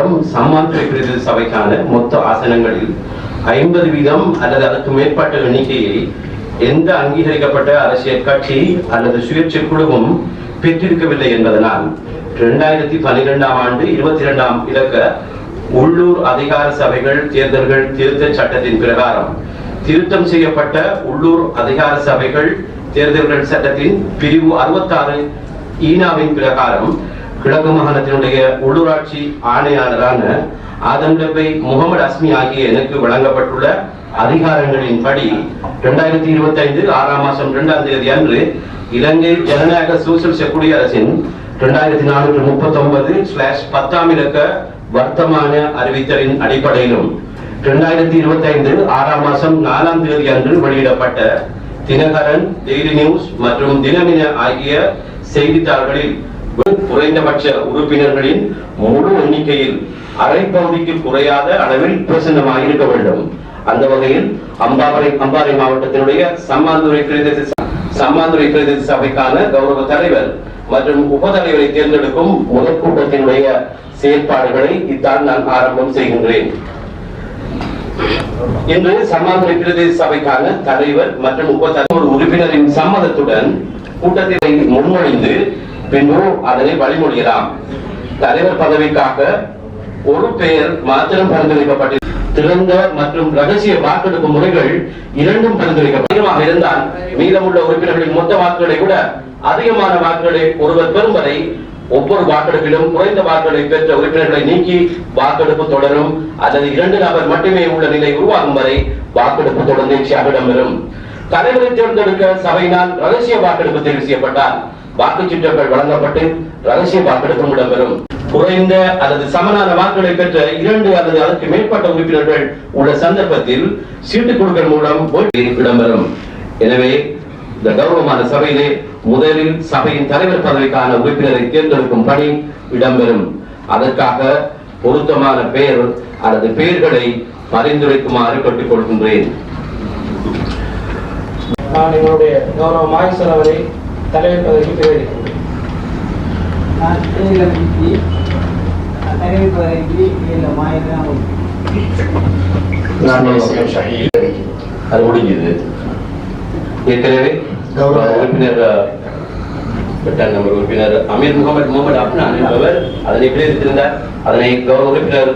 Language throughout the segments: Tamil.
மாவட்டம் சம்மாந்துறை பிரதேச சபைக்கான மொத்த ஆசனங்களில் ஐம்பது வீதம் அல்லது அதற்கு மேற்பட்ட எண்ணிக்கையை எந்த அங்கீகரிக்கப்பட்ட அரசியல் கட்சி அல்லது சுயேட்சை குழுவும் பெற்றிருக்கவில்லை என்பதனால் இரண்டாயிரத்தி பனிரெண்டாம் ஆண்டு இருபத்தி இரண்டாம் இலக்க உள்ளூர் அதிகார சபைகள் தேர்தல்கள் திருத்த சட்டத்தின் பிரகாரம் திருத்தம் செய்யப்பட்ட உள்ளூர் அதிகார சபைகள் தேர்தல்கள் சட்டத்தின் பிரிவு அறுபத்தாறு ஈனாவின் பிரகாரம் கிழக்கு மாகாணத்தினுடைய உள்ளூராட்சி ஆணையாளரான ஆதம் முகமது அஸ்மி ஆகிய எனக்கு வழங்கப்பட்டுள்ள அதிகாரங்களின் படி இரண்டாயிரத்தி இருபத்தி ஐந்து ஆறாம் மாசம் இரண்டாம் தேதி அன்று இலங்கை ஜனநாயக சோசியலிச குடியரசின் இரண்டாயிரத்தி நானூற்று முப்பத்தி ஒன்பது ஸ்லாஷ் பத்தாம் இலக்க வர்த்தமான அறிவித்தலின் அடிப்படையிலும் இரண்டாயிரத்தி இருபத்தி ஐந்து ஆறாம் மாசம் நாலாம் தேதி அன்று வெளியிடப்பட்ட தினகரன் டெய்லி நியூஸ் மற்றும் தினமின ஆகிய செய்தித்தாள்களில் குறைந்தபட்ச உறுப்பினர்களின் முழு எண்ணிக்கையில் அரை பகுதிக்கு குறையாத அளவில் பிரசன்னமாக இருக்க வேண்டும். அந்த வகையில் அம்பாறை அம்பாறை மாவட்டத்தினுடைய சம்மாந்துறை பிரதேச சம்மாந்துறை பிரதேச சபைக்கான கௌரவ தலைவர் மற்றும் உபதலைவரை தேர்ந்தெடுக்கும் முதற் கூட்டத்தினுடைய செயற்பாடுகளை இத்தான் நான் ஆரம்பம் செய்கின்றேன். இன்று சமாதான பிரதேச சபைக்கான தலைவர் மற்றும் முப்பத்தி உறுப்பினரின் சம்மதத்துடன் கூட்டத்தை முன்மொழிந்து பின்பு அதனை வழிமொழியலாம். தலைவர் பதவிக்காக ஒரு பெயர் மாத்திரம் பரிந்துரைக்கப்பட்டு திறந்த மற்றும் ரகசிய வாக்கெடுப்பு முறைகள் இரண்டும் பரிந்துரைக்கப்பட்டமாக இருந்தால் மீதமுள்ள உறுப்பினர்களின் மொத்த வாக்குகளை கூட அதிகமான வாக்குகளை ஒருவர் பெறும் வரை ஒவ்வொரு வாக்கெடுப்பிலும் குறைந்த வாக்குகளை பெற்ற உறுப்பினர்களை நீக்கி வாக்கெடுப்பு தொடரும் அல்லது இரண்டு நபர் மட்டுமே உள்ள நிலை உருவாகும் வரை வாக்கெடுப்பு தொடர்ந்தேர்ச்சியாக இடம்பெறும். தலைவரை தேர்ந்தெடுக்க சபையினால் ரகசிய வாக்கெடுப்பு தெரிவு வாக்குச் சீட்டுகள் வழங்கப்பட்டு ரகசிய வாக்கெடுப்பும் இடம்பெறும். குறைந்த அல்லது சமனான வாக்குகளை பெற்ற இரண்டு அல்லது அதற்கு மேற்பட்ட உறுப்பினர்கள் உள்ள சந்தர்ப்பத்தில் சீட்டு குழுக்கள் மூலம் போட்டி இடம்பெறும். எனவே இந்த கௌரவமான சபையிலே முதலில் சபையின் தலைவர் பதவிக்கான உறுப்பினரை தேர்ந்தெடுக்கும் பணி இடம்பெறும். அதற்காக பொருத்தமான பெயர் அல்லது பெயர்களை பரிந்துரைக்குமாறு கேட்டுக் கொள்கின்றேன். நான் என்னுடைய கௌரவ மாயசர் அவரை எஸ்எம் ஷஹீத் அது முடிஞ்சது. ஏற்கனவே கௌரவ. உறுப்பினர் எட்டாம் நம்பர் உறுப்பினர் அமீர் முகமது முகமது அப்னான் என்பவர் அதனை பிரித்திருந்தார் அதனை கௌரவ உறுப்பினர்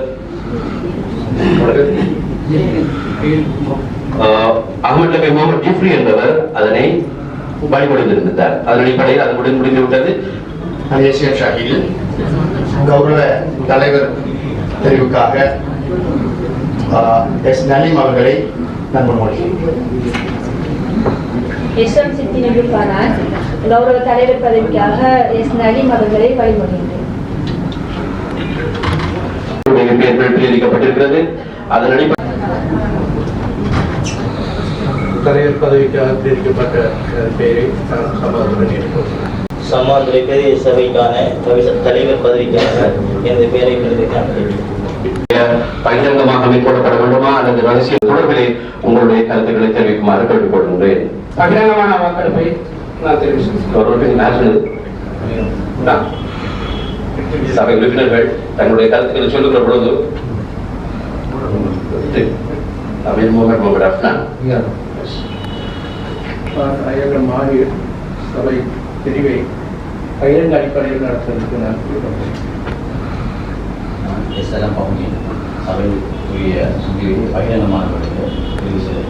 ஆஹ், அகமது நபி முகமது ஜிப்ரி என்பவர் அதனை வழிமொழிந்திருந்தார் அதன் அடிப்படையில் அது முடிந்து முடிந்து விட்டது. நான் எஸ்எம் ஷஹீத் கௌரவ தலைவர் தெரிவுக்காக எஸ் நலீம் அவர்களை நான் முன்மொழிகிறேன் எஸ் எம் சித்தி நிரூபானான் கௌரவ தலைவர் பதவிக்காக எஸ் நலீம் அவர்களை பிரிக்கப்பட்டிருக்கிறது அதன் அடிப்படையில் தலைவர் பதவிக்காக தெரிவிக்கப்பட்ட பெயரை நான் சமாதானம் ஏற்றுக்கொள்கிறேன் சமாதுரை பெரிய சபைக்கான தலைவர் பதவிக்காக எனது பெயரை பிரதிக்கான பகிரங்கமாக மேற்கொள்ளப்பட வேண்டுமா? அல்லது ரகசிய தொடர்பிலே உங்களுடைய கருத்துக்களை தெரிவிக்குமாறு கேட்டுக்கொள்கின்றேன். பகிரங்கமான வாக்கெடுப்பை நான் நான் சபை உறுப்பினர்கள் தங்களுடைய கருத்துக்களை சொல்லுகிற பொழுது அமீர் முகமது முகமது ஐயக மாநில சபை பிரிவை பகிரங்க அடிப்படையில் நடத்துவதற்கு நான். எஸ்எல்லாம் பகுதி சபைக்குரிய பிரிவை பகிரங்கமான முறையில் தெரிவு செய்து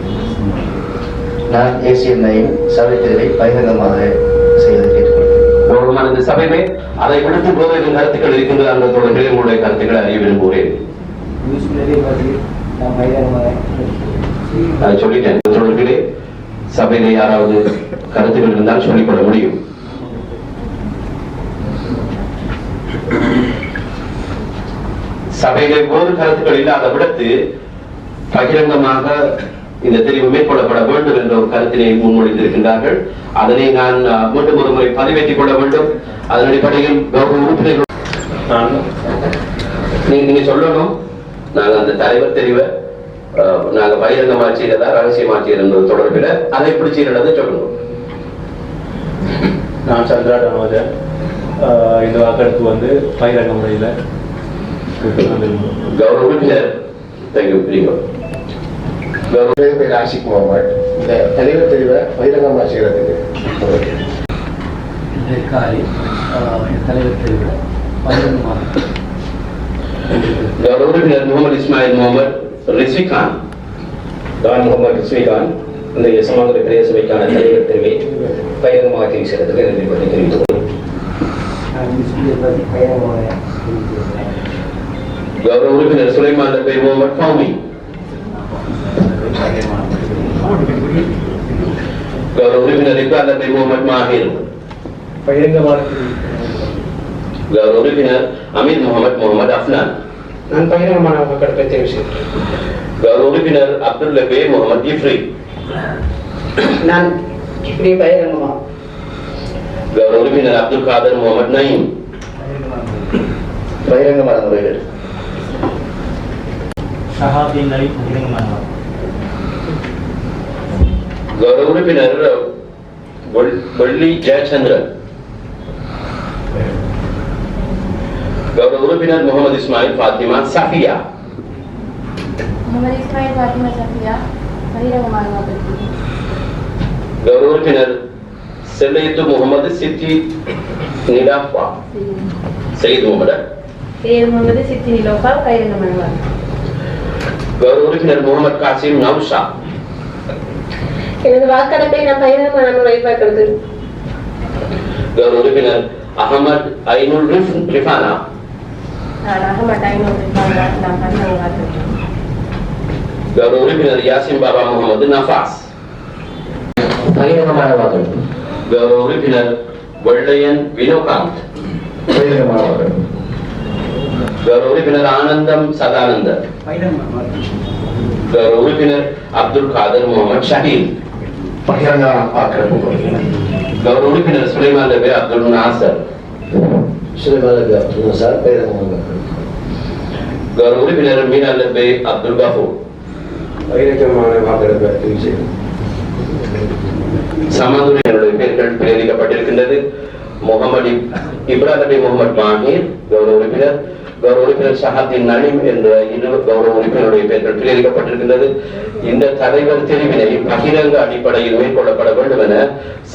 நான் ஏசிஎம் சபை பகிரங்கமாக கேட்டுக்கொள்கிறேன். கௌரவமான இந்த சபையிலே அதை விடுத்து எதுவும் கருத்துக்கள் இருக்கின்றது அந்த தொடர்பில் உங்களுடைய கருத்துக்களை அறிய விரும்புகிறேன். சொல்லிட்டேன். தொடர்பிலே சபையிலே யாராவது கருத்துக்கள் இருந்தால் சொல்லிக்கொள்ள முடியும். சபையிலே வேறு கருத்துக்கள் இல்லாத விடத்து பகிரங்கமாக இந்த தெரிவு மேற்கொள்ளப்பட வேண்டும் என்ற ஒரு கருத்தினை முன்மொழிந்திருக்கின்றார்கள். அதனை நான் மீண்டும் ஒரு முறை பதிவேற்றிக் கொள்ள வேண்டும். அதன் அடிப்படையில் உறுப்பினர்கள் நான் நீங்க சொல்லணும். நாங்க அந்த தலைவர் தெரிவை நாங்க பகிரங்கமா செய்ததா ரகசியமா செய்தது தொடர்பில் அதை எப்படி செய்யறது சொல்லணும் நான் சந்திரா தாமோதர் இந்த வாக்கெடுப்பு வந்து பகிரங்க முறையில் கௌரவ ஆஷிக் முகமது இந்த தலைவர் தெரிவை பகிரங்கமாக செய்கிறதுக்கு இதற்காக தலைவர் தெரிவிட பகிரங்கமாக கௌரவ முகமது இஸ்மாயில் முகமது. ரிஸ்விகான் நான் முகமது ஸ்ரீகாந்த் இந்த சமாந்திர பிரதேச சபைக்கான தலைவர் தெரிவை பகிரங்கமாக தெரிவு செய்யறதுக்கு நன்றி பற்றி தெரிவித்துக் கௌரவ உறுப்பினர் சுலைமான் முகமது ஃபௌமி கௌரவ உறுப்பினர் இக்பால் லப்பை முகமது மாஹிர் பகிரங்கமாக கௌரவ உறுப்பினர் அமீர் முகமது முகமது அஃப்னான். நான் பகிரங்கமான வாக்கெடுப்பை தெரிவு செய்கிறேன் கௌரவ உறுப்பினர் அப்துல் லபே முகமது இஃப்ரி நான் இப்படி பகிரங்கமாக கௌரவ உறுப்பினர் அப்துல் காதர் முகமது நயீம் பகிரங்கமான முறையில் சஹாபின் நலி பகிரங்கமாக கௌரவ உறுப்பினர் வெள்- வெள்ளி ஜெயச்சந்திரன் கௌரவ உறுப்பினர் முகமது இஸ்மாயில் ஃபாத்திமா சஃபியா கௌரவ உறுப்பினர் செல்லையத்து முகமது சித்தி நிலாஃபா சயீத் முகமது பேர் முகமது சித்தி நிலோஃபா பகிரங்கமாக வாக்களிப்பு கௌரவ உறுப்பினர் முகமது காசிம் நவுஷா எனது வாக்கெடுப்பை நான் பகிரங்கமான முறையில் வாக்களிக்கிறேன் கௌரவ உறுப்பினர் அகமது ஐனுல் ரிஃப் ரிஃபானா நான் அகமது ஐநூறு நான் பகிரங்க வாக்களிப்பு கௌரவ உறுப்பினர் யாசின் பாபா முகமது நஃபாஸ் பகிரங்கமான வாக்களிப்பு கௌரவ உறுப்பினர் வெள்ளையன் வினோகாந்த் பகிரங்கமான வாக்கெடுப்பு கௌரவ உறுப்பினர் ஆனந்தம் சதானந்தர் கௌரவ உறுப்பினர் அப்துல் காதர் முகமது ஷஹீன் பகிரங்க வாக்கெடுப்பு கொடுக்கிறேன் கௌரவ உறுப்பினர் சுலைமான் லபே அப்துல் நாசர் சுலைமானுக்கு அப்துல் பெயர்கள் பிரேரிக்கப்பட்டிருக்கின்றது முகமது இப்ராஹிம் நபி முகமது மாஹீர் கௌரவ உறுப்பினர் கௌரவ உறுப்பினர் ஷஹாத்தின் நலிம் என்ற இரு கௌரவ உறுப்பினருடைய பெயர்கள் பிரேரிக்கப்பட்டிருக்கின்றது இந்த தலைவர் தெரிவினை பகிரங்க அடிப்படையில் மேற்கொள்ளப்பட வேண்டும் என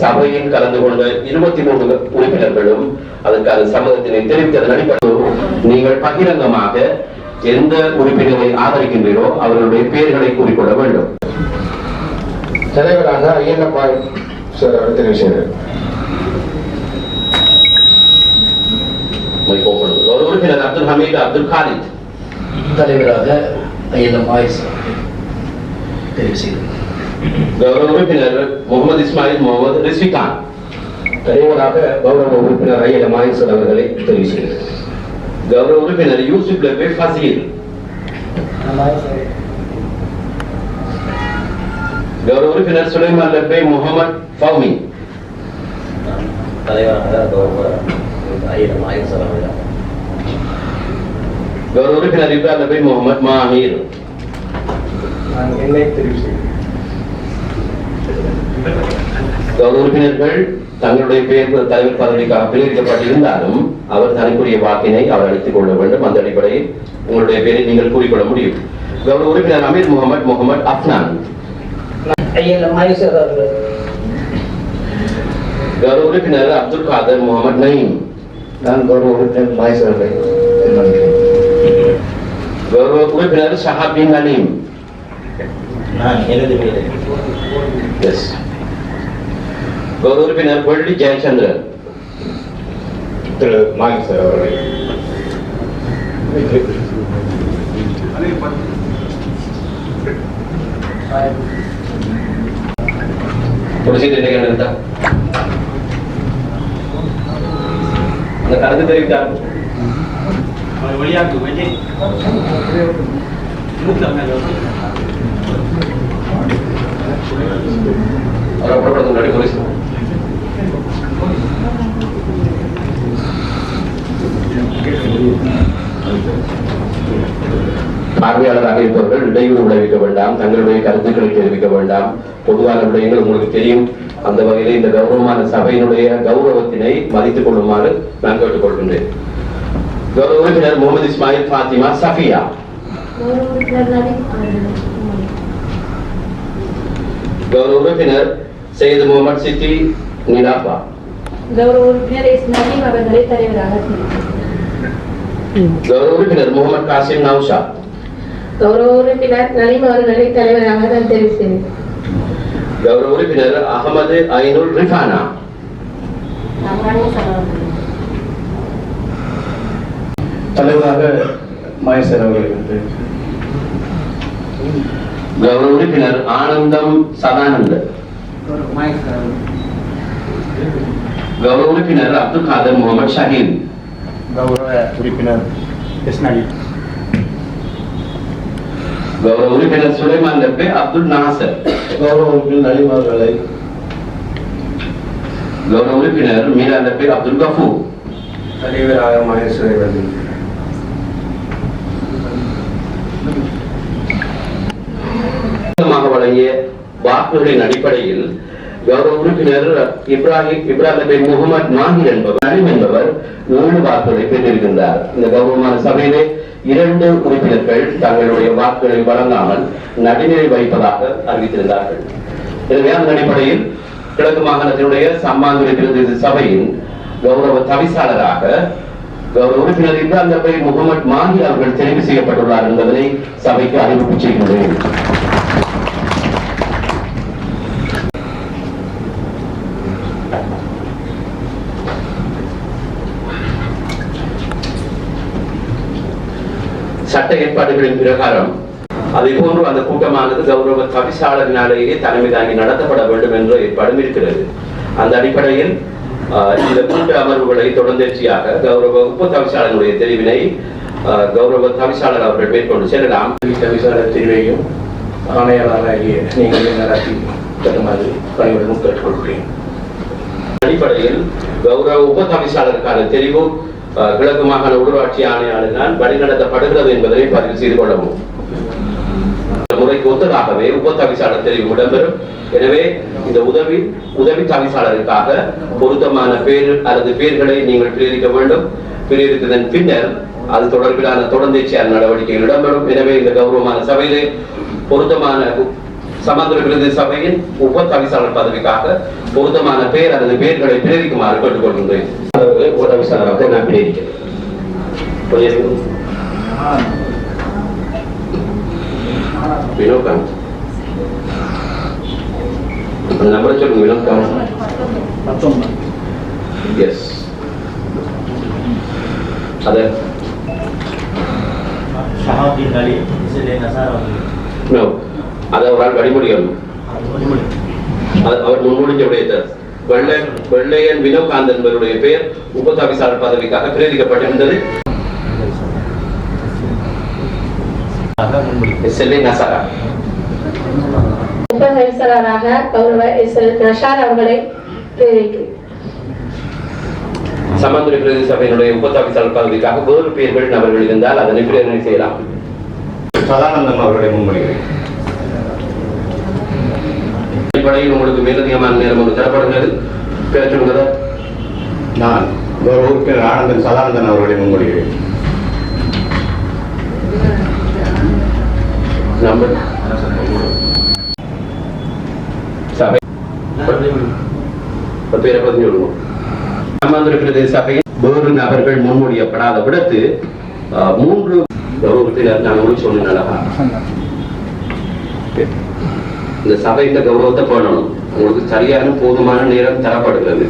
சபையில் கலந்து கொண்ட இருபத்தி மூன்று உறுப்பினர்களும் அதற்கான சம்மதத்தினை தெரிவித்ததன் அடிப்படையில் நீங்கள் பகிரங்கமாக எந்த உறுப்பினரை ஆதரிக்கின்றீரோ அவர்களுடைய பெயர்களை கூறிக்கொள்ள வேண்டும். தலைவராக ஐயப்பா சார் ஓபன் ஒரு உறுப்பினர் அப்துல் ஹமீத் அப்துல் காலித். தலைவராக ஆயிஸ் தெரிவு செய்தது கௌரவ உறுப்பினர் முகமது இஸ்மாயில் முகமது ரிஸ்விகான் தலைவராக கௌரவ உறுப்பினர் ஐயன் மாயசர் அவர்களை தெரிவு செய்கிறேன் கௌரவ உறுப்பினர் யூசுப் லபே ஃபசீல். கௌரவ உறுப்பினர் சுலைமான் லபே முகமது ஃபவுமி தலைவராக கௌரவ ஐயன் நாயக் சார் அவர்கள். கௌரவ உறுப்பினர் இப்ராஹிம் லபே முகமது மாஹீர். நான் என்னை தெரிவு செய்கிறேன் உறுப்பினர்கள் தங்களுடைய பெயர் தலைவர் பதவிக்காக பிரிக்கப்பட்டிருந்தாலும் அவர் தனக்குரிய வாக்கினை அவர் அளித்துக் கொள்ள வேண்டும். அந்த அடிப்படையில் உங்களுடைய பெயரை நீங்கள் கூறிக்கொள்ள முடியும். கௌரவ உறுப்பினர் அமீர் முகமது முகமது அப்னான். ஐயா மைசூர் அவர்கள். கௌரவ உறுப்பினர் அப்துல் காதர் முகமது நயீம். நான் கௌரவ உறுப்பினர் கௌரவ உறுப்பினர் ஷஹாபின் அலீம். நான் எனது பேரை எஸ் கௌரவ உறுப்பினர் வெள்ளி ஜெயச்சந்திரன் திரு மாயன் சார் அவர்களை முடிச்சுட்டு என்ன இருந்தா அந்த பார்வையாளராக இருப்பவர்கள் இடையூறு விளைவிக்க வேண்டாம் தங்களுடைய கருத்துக்களை தெரிவிக்க வேண்டாம். பொதுவான விடயங்கள் உங்களுக்கு தெரியும். அந்த வகையிலே இந்த கௌரவமான சபையினுடைய கௌரவத்தினை மதித்துக் கொள்ளுமாறு நான் கேட்டுக்கொள்கின்றேன். கௌரவ உறுப்பினர் முகமது இஸ்மாயில் ஃபாத்திமா சஃபியா. கௌரவ உறுப்பினர் சையது முகமது சித்தி நிலாபா. கௌரவ உறுப்பினர் நவீன் அவர்களை தலைவராக கௌரவ உறுப்பினர் முகமது காசிம் நௌஷா. கௌரவ உறுப்பினர் நலீம் அவர்களை தலைவராக நான் தெரிவு செய்தேன். கௌரவ உறுப்பினர் அகமது ஐனுல் ரிஃபானா. தலைவராக மகேசர் அவர்களை வந்து. கௌரவ உறுப்பினர் ஆனந்தம் மகேஸ்வர கௌரவ உறுப்பினர் அப்துல் காதர் முகமது ஷஹீன். கௌரவ உறுப்பினர் கௌரவ உறுப்பினர் சுலைமான் லப்பே அப்துல் நாசர். கௌரவ உறுப்பினர் நலிம் அவர்களை கௌரவ உறுப்பினர் மீரா லப்பே அப்துல் கஃபூர். தலைவராக மகேஸ்வரை வந்து மாக வழங்கிய வாக்குகளின் அடிப்படையில் கௌரவ உறுப்பினர் இப்ராஹிம் இப்ராஹிம் பின் முகமது மாஹிர் என்பவர் அலிம் என்பவர் ஏழு வாக்குகளை பெற்றிருக்கின்றார். இந்த கௌரவமான சபையிலே இரண்டு உறுப்பினர்கள் தங்களுடைய வாக்குகளை வழங்காமல் நடுநிலை வைப்பதாக அறிவித்திருந்தார்கள். எனவே அந்த அடிப்படையில் கிழக்கு மாகாணத்தினுடைய சம்மாந்துறை பிரதிநிதி சபையின் கௌரவ தவிசாளராக கௌரவ உறுப்பினர் இப்ராஹிம் லப்பை முகமது மாஹி அவர்கள் தெரிவு செய்யப்பட்டுள்ளார் என்பதனை சபைக்கு அறிவிப்பு செய்கின்றேன். சட்ட ஏற்பாடுகளின் பிரகாரம். அதே போன்று அந்த கூட்டமானது கௌரவ தவிசாளரினாலேயே தலைமை தாங்கி நடத்தப்பட வேண்டும் என்ற ஏற்பாடும் இருக்கிறது. அந்த அடிப்படையில் இந்த கூட்ட அமர்வுகளை தொடர்ந்தேர்ச்சியாக கௌரவ உப்பு தவிசாளருடைய தெரிவினை கௌரவ தவிசாளர் அவர்கள் மேற்கொண்டு செல்லலாம். விசாரணை தெரிவையும் ஆணையாளராகிய நீங்கள் நடத்தி தருமாறு பணியுடன் கேட்டுக்கொள்கிறேன். அடிப்படையில் கௌரவ உப தவிசாளருக்கான தெரிவு கிழக்கு மாகாண உள்ளூராட்சி ஆணையாளரினால் வழிநடத்தப்படுகிறது என்பதை பதிவு செய்து கொள்ளவும். முறைக்கு ஒத்ததாகவே உப தவிசாளர் தெரிவு இடம்பெறும். எனவே இந்த உதவி உதவி தவிசாளருக்காக பொருத்தமான பேர் அல்லது பேர்களை நீங்கள் பிரேரிக்க வேண்டும். பிரேரித்ததன் பின்னர் அது தொடர்பிலான தொடர்ந்தேச்சியார் நடவடிக்கைகள் இடம்பெறும். எனவே இந்த கௌரவமான சபையிலே பொருத்தமான சமாந்திர விருது சபையின் தவிசாளர் பதவிக்காக பொருத்தமான பெயர் அல்லது பெயர்களை பிரேரிக்குமாறு கேட்டுக்கொள்கின்றேன். உப தவிசாளராக நான் பிரேரிக்கிறேன் வினோகாந்த் அந்த நம்பரை சொல்லுங்க வினோகாந்த் எஸ் அத? ஷஹாபின் அலி நோ அதை ஆள் வழிமொழியணும் அவர் முன்மொழிஞ்ச விடயத்தை. வெள்ளை வெள்ளையன் வினோகாந்த் என்பவருடைய பெயர் உபதவிசாளர் பதவிக்காக பிரேரிக்கப்பட்டிருந்தது செல்வி நசாரா. உப தவிசாளராக கௌரவ எஸ் எல் நஷார் அவர்களை சமந்துரை பிரதேச சபையினுடைய உபதவிசாளர் பதவிக்காக வேறு பெயர்கள் நபர்கள் இருந்தால் அதனை பிரேரணை செய்யலாம். சதானந்தம் அவர்களை முன்மொழிகிறேன். அடிப்படையில் உங்களுக்கு மேலதிகமான நேரம் ஒன்று தரப்படுகிறது. சொல்லுங்க நான் கௌரவ உறுப்பினர் ஆனந்தன் சதானந்தன் அவர்களை முன்மொழிகிறேன். நம்பர். சபை. ஒரு பேரை பதிஞ்சு விடுவோம் சமாந்திர பிரதேச சபையில் வேறு நபர்கள் முன்மொழியப்படாத விடத்து மூன்று கௌரவத்தினர் நான் உங்களுக்கு சொன்னேன் இந்த சபையின் கௌரவத்தை பண்ணணும். உங்களுக்கு சரியான போதுமான நேரம் தரப்படுகிறது.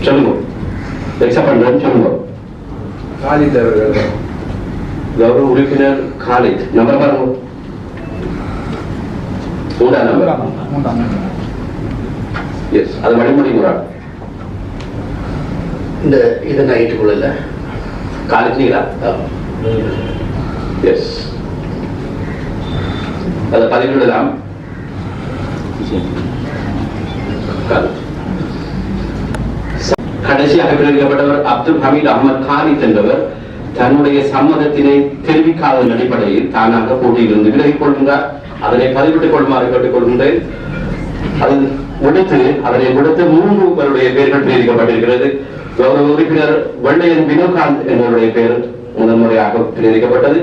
சொல்லுங்க. எக்ஸப்ட் பண்றேன்னு சொல்லுங்க. காலித் அவர்கள் கௌரவ உறுப்பினர் காலித் நம்பர் பாருங்க. மூன்றாம் நம்பர். எஸ் அது வழிமுறை முறை. இந்த இதை நான் ஏற்றுக்கொள்ளல காலித் நீங்களா? எஸ் அதை பதிவிடலாம். கடைசியாக பிறக்கப்பட்டவர் அப்துல் ஹமீத் அகமது காரித் என்பவர் தன்னுடைய சம்மதத்தினை தெரிவிக்காததன் அடிப்படையில் தானாக போட்டியிலிருந்து விலகிக் கொள்கின்றார். அதனை பதிவிட்டுக் கொள்ளுமாறு கேட்டுக்கொள்கின்றேன் அது விடுத்து அதனை விடுத்து மூன்று பேருடைய பெயர்கள் தெரிவிக்கப்பட்டிருக்கிறது. கௌரவ உறுப்பினர் வெள்ளையன் வினோகாந்த் என்பவருடைய பெயர் முதன்முறையாக பிரேரிக்கப்பட்டது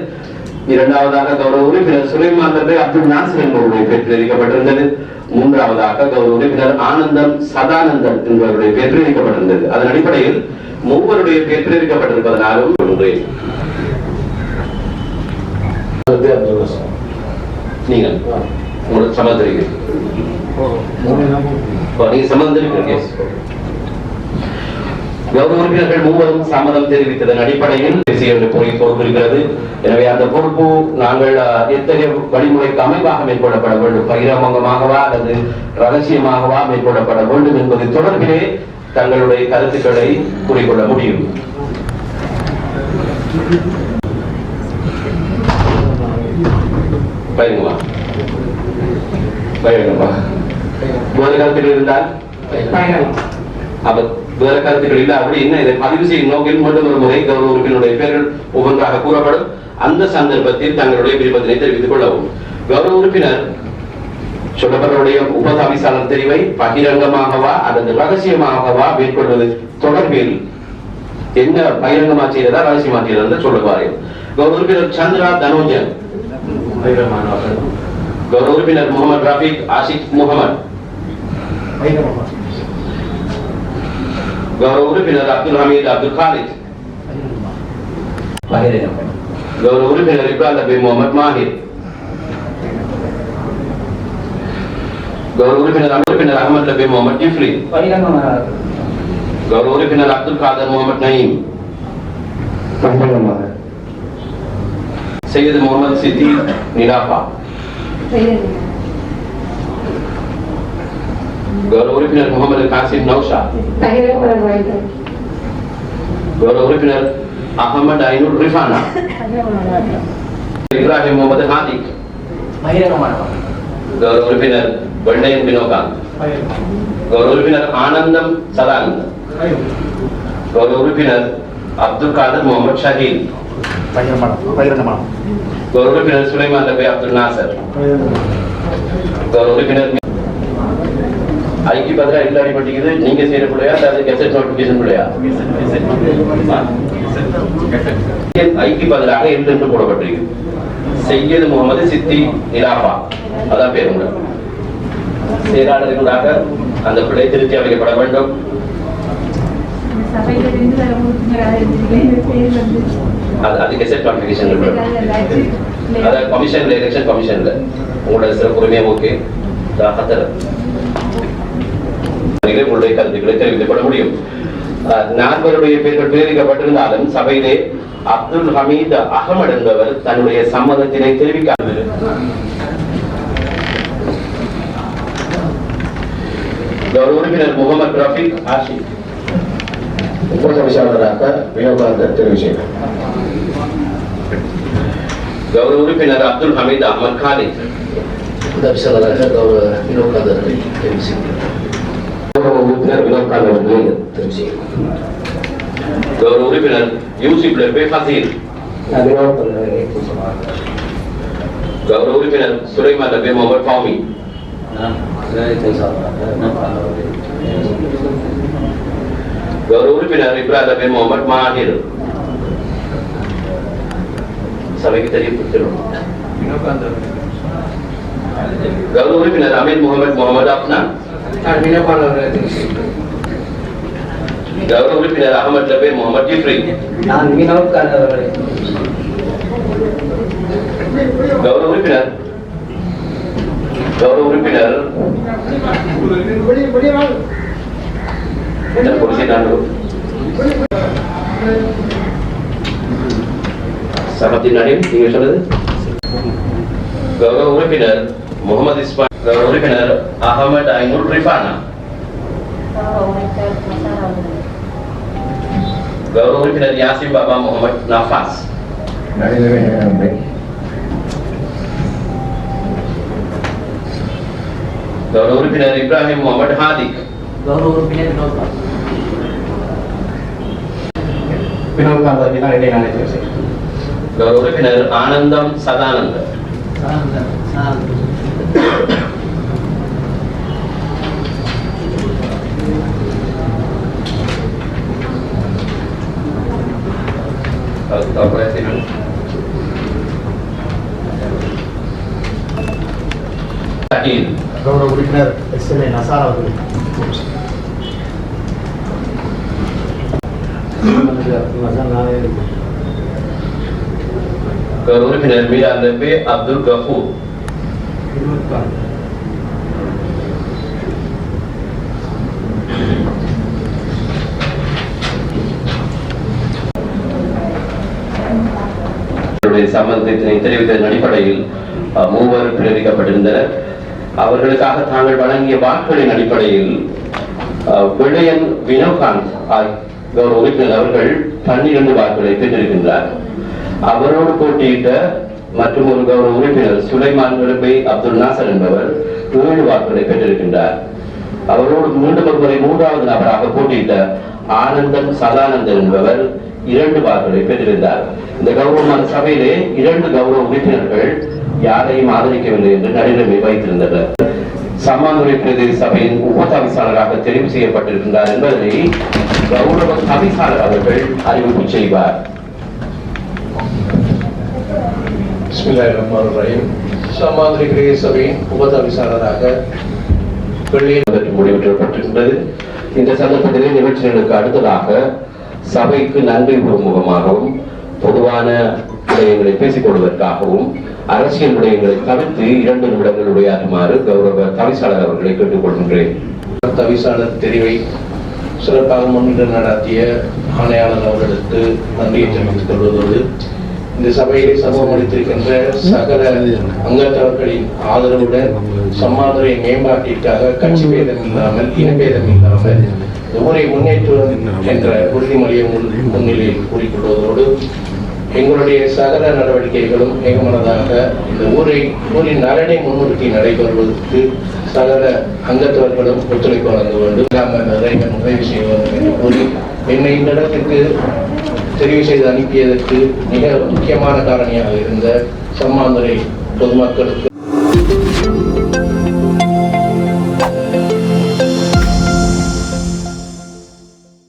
இரண்டாவதாக கௌரவ உறுப்பினர் சுலைமான் அப்துல் நாசர் என்பவருடைய பெயர் பிரேரிக்கப்பட்டிருந்தது மூன்றாவதாக கௌரவ உறுப்பினர் ஆனந்தம் சதானந்தன் என்பவருடைய பெயர் தெரிவிக்கப்பட்டிருந்தது அதன் அடிப்படையில் மூவருடைய அப்துல் ஹசன் நீங்கள் உங்களுக்கு இப்போ நீங்க கௌரவ உறுப்பினர்கள் மூவரும் சம்மதம் தெரிவித்ததன் அடிப்படையில் என்ற பொறுப்பு இருக்கிறது எனவே அந்த பொறுப்பு நாங்கள் எத்தகைய வழிமுறைக்கு அமைப்பாக மேற்கொள்ளப்பட வேண்டும்? பகிரங்கமாகவா அல்லது ரகசியமாகவா மேற்கொள்ளப்பட வேண்டும் என்பது தொடர்பிலே தங்களுடைய கருத்துக்களை கூறிக்கொள்ள முடியும். பயிருங்கம்மா வேறு கருத்துக்கள் இருந்தால்? அப்ப வேற கருத்துக்கள் இல்லை. அப்படின்னு இதை பதிவு செய்யும் நோக்கில் மீண்டும் ஒரு முறை கௌரவ உறுப்பினருடைய பெயர்கள் ஒவ்வொன்றாக கூறப்படும். அந்த சந்தர்ப்பத்தில் தங்களுடைய விருப்பத்தினை தெரிவித்துக் கொள்ளவும். கௌரவ உறுப்பினர் சொல்லப்பட்டவருடைய உபதவிசாளர் தெரிவை பகிரங்கமாகவா அல்லது ரகசியமாகவா மேற்கொள்வது தொடர்பில் என்ன பகிரங்கமா செய்யறதா ரகசியமா செய்யறதா சொல்லுவாரு கௌரவ உறுப்பினர் சந்திரா தனோஜன். கௌரவ உறுப்பினர் முகமது ரஃபிக் ஆசிக் முகமது. கௌரவ உறுப்பினர் அப்துல் ஹமீத் அப்துல் காலித் கௌரவ உறுப்பினர் இப்ரால் அபி முகமது மாஹிர் கௌரவ உறுப்பினர் உறுப்பினர் அகமது நபி முகமது ஜிஃப்ரி பகிரங்கமாக கௌரவ உறுப்பினர் அப்துல் காதர் முகமது நயீம் பகிரங்கமாக சையது முகமது சித்தி நிலாபா கௌரவ உறுப்பினர் முகமது காசிம் நௌஷா பகிரங்கப்பட வேண்டும் கௌரவ உறுப்பினர் அகமது ஐநூர் ரிஃபானா இப்ராஹிம் முகமது ஹாதிக் பகிரங்கமானவர் கௌரவ உறுப்பினர் வெள்ளையன் வினோகாந்த் கௌரவ உறுப்பினர் ஆனந்தம் சதானந்தம் கௌரவ உறுப்பினர் அப்துல் காதர் முகமது ஷஹீத் கௌரவ உறுப்பினர் சுலைமான் நபி அப்துல் நாசர் கௌரவ உறுப்பினர் ஐக்கிய பதிலா இல்ல அடிபட்டிக்குது நீங்க செய்யற பிள்ளையா அல்லது கெசட் நோட்டிபிகேஷன் பிள்ளையா? ஐக்கிய பதிலாக எல் என்று போடப்பட்டிருக்கு. செய்யது முகமது சித்தி நிலாபா அதான் பேரு செயலாளர்களாக அந்த பிள்ளை திருத்தி அமைக்கப்பட வேண்டும். அது அது கெசட் அதாவது கமிஷன்ல எலெக்ஷன் கமிஷன்ல உங்களோட சிறப்பு உரிமை ஓகே ஹத்தர் உங்களுடைய கருத்துக்களை தெரிவித்துக் கொள்ள முடியும். அஹ், நால்வருடைய பெயர்கள் தெரிவிக்கப்பட்டிருந்தாலும் சபையிலே அப்துல் ஹமீத் அகமது என்பவர் தன்னுடைய சம்மதத்தினை தெரிவிக்காதது உறுப்பினர் முகமது ரஃபீக் ஆஷிக் உபதவிசாளராக வினோகாந்தர் தெரிவு செய்தார் கௌரவ உறுப்பினர் அப்துல் ஹமீத் அஹமத் காலித் உதவிசாளராக கௌரவ அவர்களை தெரிவு செய்தார் கௌரவ உறுப்பினர் யூசிப் லெபே ஃபசீல் வினோத் அவர்களை கௌரவ உறுப்பினர் சுலைமான் லெபே முகமது ஃபாமி கௌரவ உறுப்பினர் இப்ராஹிம் லெபே முகமது மாஹிர் சபைக்கு தெரியப்படுத்திடும் வினோகாந்த் அவர்கள் கௌரவ உறுப்பினர் அமீர் முகமது முகமது அப்னான் நான் கௌரவ உறுப்பினர் அகமது லபே முகமது ஜிப்ரி நான் அவர்களை கௌரவ உறுப்பினர் கௌரவ உறுப்பினர் சமத்தின் நீங்க சொல்றது கௌரவ உறுப்பினர் முகமது இஸ்மா கௌரவ உறுப்பினர் அகமது ஐநூர் ரிஃபானா கௌரவ உறுப்பினர் யாசிம் பாபா முகமது நஃபாஸ் கௌரவ உறுப்பினர் இப்ராஹிம் முகமது ஹாதிக் கௌரவ உறுப்பினர் வினோத் வினோத் காந்தாஜி தான் என்னை நானே தேர்வு செய்கிறேன் கௌரவ உறுப்பினர் ஆனந்தம் சதானந்தம் சானந்தன் சானந்தன் அகில் கௌரவ உறுப்பினர் எஸ் எல் ஏ நசார் அவர்களை தேர்வு செய்கிறேன் கௌரவ உறுப்பினர் மீரான் லெப்பே அப்துல் கஃபூர் அவருடைய சம்பந்தத்தினை தெரிவித்ததன் அடிப்படையில் அஹ், மூவர் பிரேரிக்கப்பட்டிருந்தனர். அவர்களுக்காக தாங்கள் வழங்கிய வாக்குகளின் அடிப்படையில் அஹ், விடயன் வினோகாந்த் கௌரவ உறுப்பினர் அவர்கள் பன்னிரண்டு வாக்குகளை பெற்றிருக்கின்றார். அவரோடு போட்டியிட்ட மற்றும் ஒரு கௌரவ உறுப்பினர் சுலைமான் விரும்பை அப்துல் நாசர் என்பவர் ஏழு வாக்குகளை பெற்றிருக்கின்றார். அவரோடு மீண்டும் ஒருமுறை மூன்றாவது நபராக போட்டியிட்ட ஆனந்தன் சதானந்தன் என்பவர் இரண்டு வாக்குகளை பெற்றிருந்தார். இந்த கௌரவமான சபையிலே இரண்டு கௌரவ உறுப்பினர்கள் யாரையும் ஆதரிக்கவில்லை என்று நடுநிலைமை வைத்திருந்தனர். சம்மாந்துறை பிரதேச சபையின் உப தவிசாளராக தெரிவு செய்யப்பட்டிருக்கின்றார் என்பதை கௌரவ தவிசாளர் அவர்கள் அறிவிப்பு செய்வார். சமாதிரி கிரிய சபையின் உபதவிசாளராக வெள்ளியின் அதற்கு முடிவெற்றப்பட்டிருந்தது இந்த சந்தர்ப்பத்திலே நிகழ்ச்சிகளுக்கு அடுத்ததாக சபைக்கு நன்றி முகமாகவும் பொதுவான விடயங்களை பேசிக் கொள்வதற்காகவும் அரசியல் விடயங்களை தவிர்த்து இரண்டு நிமிடங்கள் உரையாற்றுமாறு கௌரவ தவிசாளர் அவர்களை கேட்டுக்கொள்கின்றேன் தவிசாளர் தெரிவை சிறப்பாக முன்னின்று நடாத்திய ஆணையாளர் அவர்களுக்கு நன்றியை தெரிவித்துக் கொள்வதோடு இந்த சபையிலே சமூகம் அளித்திருக்கின்ற சகல அங்கத்தவர்களின் ஆதரவுடன் சம்மாதுரை மேம்பாட்டிற்காக கட்சி பேதம் இல்லாமல் இனபேதம் இல்லாமல் ஊரை முன்னேற்றுவது என்ற உறுதிமொழியை முன் முன்னிலையில் கூறிக்கொள்வதோடு எங்களுடைய சகல நடவடிக்கைகளும் ஏகமனதாக இந்த ஊரை ஊரின் நலனை முன்னிறுத்தி நடைபெறுவதற்கு சகல அங்கத்தவர்களும் ஒத்துழைப்பு வழங்க வேண்டும். இல்லாமல் இறைவன் உதவி செய்ய வேண்டும் என்று கூறி என்னை இந்த இடத்துக்கு தெரிவு செய்து அனுப்பியதற்கு மிக முக்கியமான காரணியாக இருந்த சம்மாந்துறை பொதுமக்களுக்கு